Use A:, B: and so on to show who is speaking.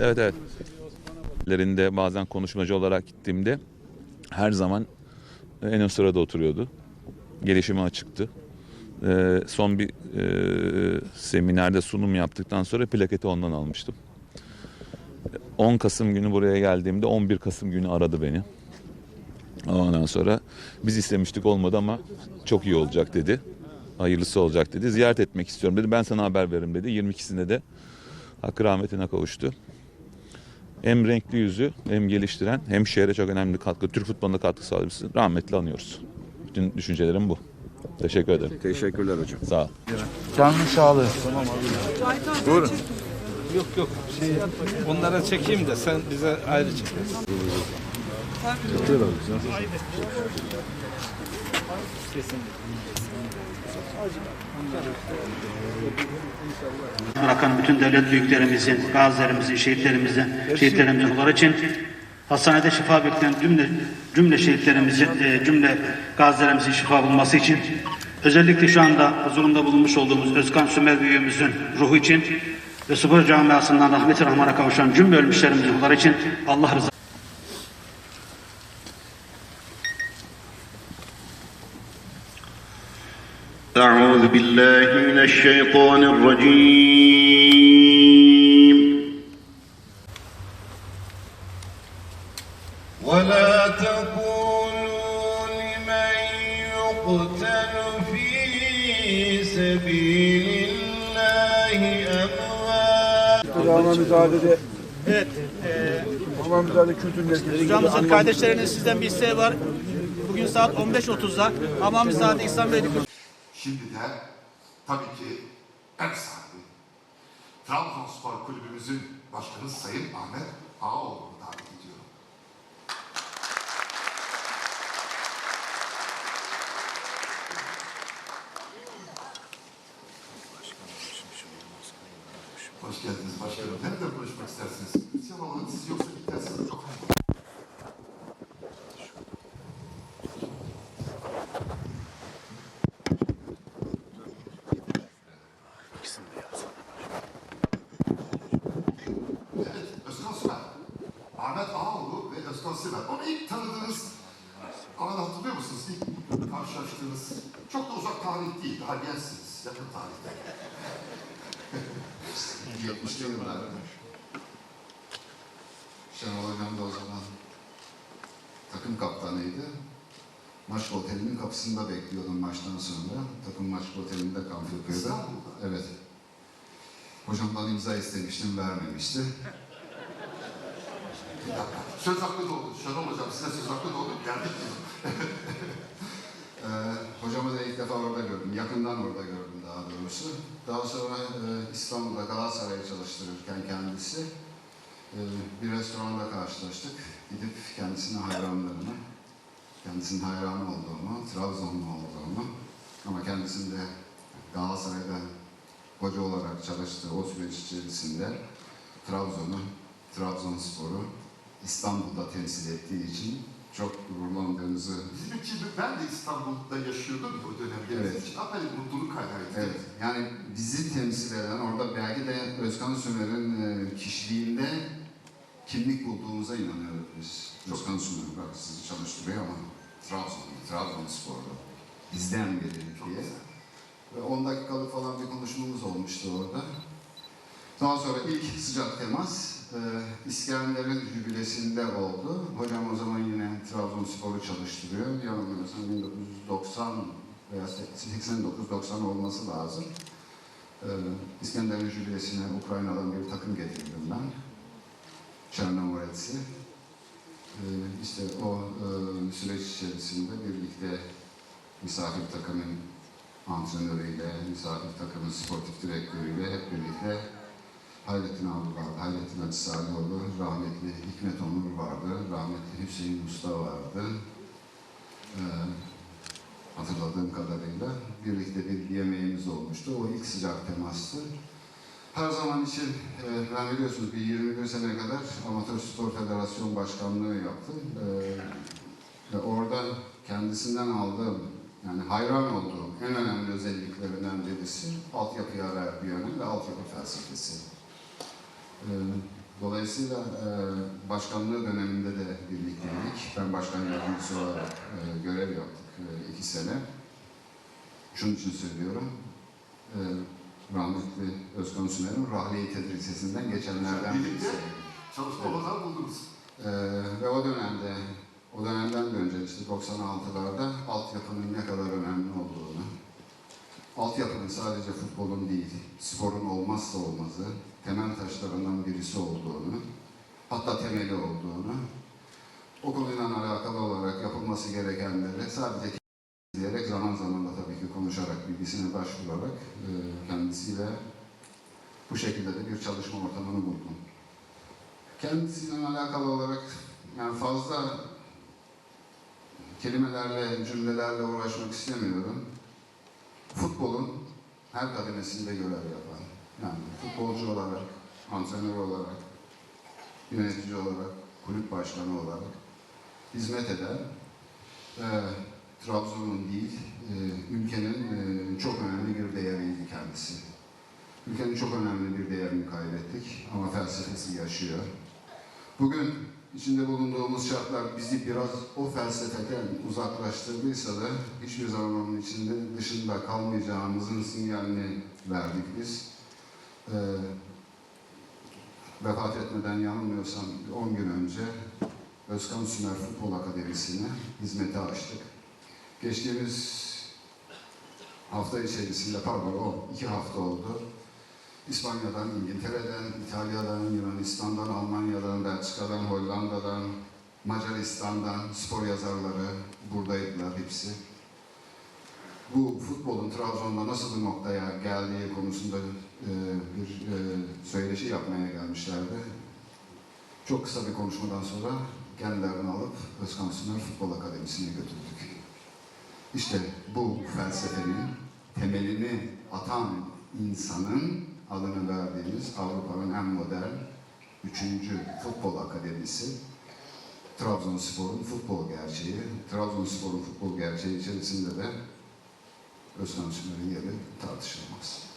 A: Evet evet. Lerinde bazen konuşmacı olarak gittiğimde her zaman en ön sırada oturuyordu. Gelişime açıktı. Ee, son bir e, seminerde sunum yaptıktan sonra plaketi ondan almıştım. 10 Kasım günü buraya geldiğimde 11 Kasım günü aradı beni. Ondan sonra biz istemiştik olmadı ama çok iyi olacak dedi. Hayırlısı olacak dedi. Ziyaret etmek istiyorum dedi. Ben sana haber veririm dedi. 22'sinde de hakkı rahmetine kavuştu. Hem renkli yüzü hem geliştiren hem şehre çok önemli katkı, Türk futboluna katkı sağlamışsın. Rahmetli anıyoruz. Bütün düşüncelerim bu. Teşekkür ederim.
B: Teşekkürler hocam.
A: Sağ ol.
C: Canlı sağlığı.
D: Yok yok. Şey, onlara çekeyim de sen bize ayrı çekersin.
E: Bırakan bütün devlet büyüklerimizin, gazilerimizin, şehitlerimizin, şehitlerimizin ruhları için hastanede şifa bekleyen cümle, cümle şehitlerimizin, e, cümle gazilerimizin şifa bulması için özellikle şu anda huzurunda bulunmuş olduğumuz Özkan Sümer büyüğümüzün ruhu için ve spor camiasından rahmeti rahmana kavuşan cümle ölmüşlerimizin ruhları için Allah rızası
F: أعوذ بالله من الشيطان الرجيم ولا تقولوا لمن يقتل في سبيل الله أموات
C: Ama müdahalede Evet. Ama müdahale kültür merkezi.
G: Hocamızın kardeşlerinin sizden bir isteği var. Bugün saat 15.30'da Hamamizade İhsan Bey'de
H: Şimdi de tabii ki ev sahibi Trabzonspor Kulübümüzün başkanı Sayın Ahmet Ağaoğlu'nu davet ediyorum. Hoş geldiniz başkanım. Nerede konuşmak istersiniz? Hüseyin Allah'ın siz yoksa gidersiniz. Çok Evet, Özkan Sümer. Ahmet Ağaoğlu ve Özkan Sümer. Onu ilk tanıdığınız anı hatırlıyor musunuz? İlk karşılaştığınız. Çok da uzak tarih değil, daha gençsiniz. Yakın tarihte. 70'li yıllarda. Şenol Hocam da o zaman takım kaptanıydı. Maç otelinin kapısında bekliyordum maçtan sonra. Takım maç otelinde kamp yapıyordu. Evet. Hocamdan imza istemiştim, vermemişti. Bir dakika. Söz hakkı doğdu. Şenol Hocam size söz hakkı doğdu. Geldik mi? ee, hocamı da ilk defa orada gördüm. Yakından orada gördüm daha doğrusu. Daha sonra e, İstanbul'da Galatasaray'ı çalıştırırken kendisi e, bir restoranda karşılaştık. Gidip kendisine hayranlarını, kendisinin hayranı olduğumu, Trabzonlu olduğumu ama kendisinde Galatasaray'da hoca olarak çalıştığı o süreç içerisinde Trabzon'u, Trabzonspor'u İstanbul'da temsil ettiği için çok gururlandığımızı
F: Bizim için ben de İstanbul'da yaşıyordum o dönemde.
H: Evet.
F: İçin apayrı mutluluk kaynağıydı.
H: Evet, yani bizi temsil eden, orada belki de Özkan Sümer'in e, kişiliğinde kimlik bulduğumuza inanıyoruz biz. Özkan Sümer, bak sizi çalıştırıyor ama Trabzon, Trabzonspor'da bizden biri diye. Ve 10 dakikalık falan bir konuşmamız olmuştu orada. Daha sonra ilk sıcak temas e, İskender'in jübilesinde oldu. Hocam o zaman yine Trabzonspor'u çalıştırıyor. Yanılmıyorsam 1990 veya 89-90 olması lazım. E, İskender'in jübilesine Ukrayna'dan bir takım getirdim ben. Çernomorets'i. E, işte o e, süreç içerisinde birlikte misafir takımın antrenörüyle, misafir takımın sportif direktörüyle hep birlikte Hayrettin abi vardı, Hayrettin Hacı Salihoğlu, rahmetli Hikmet Onur vardı, rahmetli Hüseyin Usta vardı. Ee, hatırladığım kadarıyla birlikte bir yemeğimiz olmuştu. O ilk sıcak temastı. Her zaman için e, ben biliyorsunuz bir 21 sene kadar Amatör Spor Federasyon Başkanlığı yaptım. E, ve orada kendisinden aldığım, yani hayran olduğum en önemli özelliklerinden birisi altyapıya verdiği önem ve altyapı felsefesi. E, dolayısıyla e, başkanlığı döneminde de birlikteydik. Ben başkan yardımcısı olarak e, görev yaptık e, iki sene. Şunun için söylüyorum. Rahmetli Özkan Sümer'in Rahleyi Tedrisesi'nden geçenlerden birisi.
F: Çalışma olanak buldunuz.
H: Ee, ve o dönemde, o dönemden de önce işte 96'larda altyapının ne kadar önemli olduğunu, altyapının sadece futbolun değil, sporun olmazsa olmazı, temel taşlarından birisi olduğunu, hatta temeli olduğunu, o konuyla alakalı olarak yapılması gerekenleri sadece diyerek zaman zaman da tabii ki konuşarak, bilgisine başvurarak e, kendisiyle bu şekilde de bir çalışma ortamını buldum. Kendisiyle alakalı olarak yani fazla kelimelerle, cümlelerle uğraşmak istemiyorum. Futbolun her kademesinde görev yapan, yani futbolcu olarak, antrenör olarak, yönetici olarak, kulüp başkanı olarak hizmet eden, e, Trabzon'un değil, e, ülkenin e, çok önemli bir değeriydi kendisi. Ülkenin çok önemli bir değerini kaybettik ama felsefesi yaşıyor. Bugün içinde bulunduğumuz şartlar bizi biraz o felsefeden uzaklaştırdıysa da hiçbir zaman onun içinde dışında kalmayacağımızın sinyalini verdik biz. Ee, vefat etmeden yanılmıyorsam 10 gün önce Özkan Sümer Futbol Akademisi'ne hizmete açtık. Geçtiğimiz hafta içerisinde, pardon o iki hafta oldu. İspanya'dan, İngiltere'den, İtalya'dan, Yunanistan'dan, Almanya'dan, Belçika'dan, Hollanda'dan, Macaristan'dan spor yazarları buradaydılar hepsi. Bu futbolun Trabzon'da nasıl bir noktaya geldiği konusunda e, bir e, söyleşi yapmaya gelmişlerdi. Çok kısa bir konuşmadan sonra kendilerini alıp Özkan Sümer Futbol Akademisi'ne götürdük. İşte bu felsefenin temelini atan insanın adını verdiğimiz Avrupa'nın en modern üçüncü futbol akademisi Trabzonspor'un futbol gerçeği. Trabzonspor'un futbol gerçeği içerisinde de Özkan Sümer'in yeri tartışılmaz.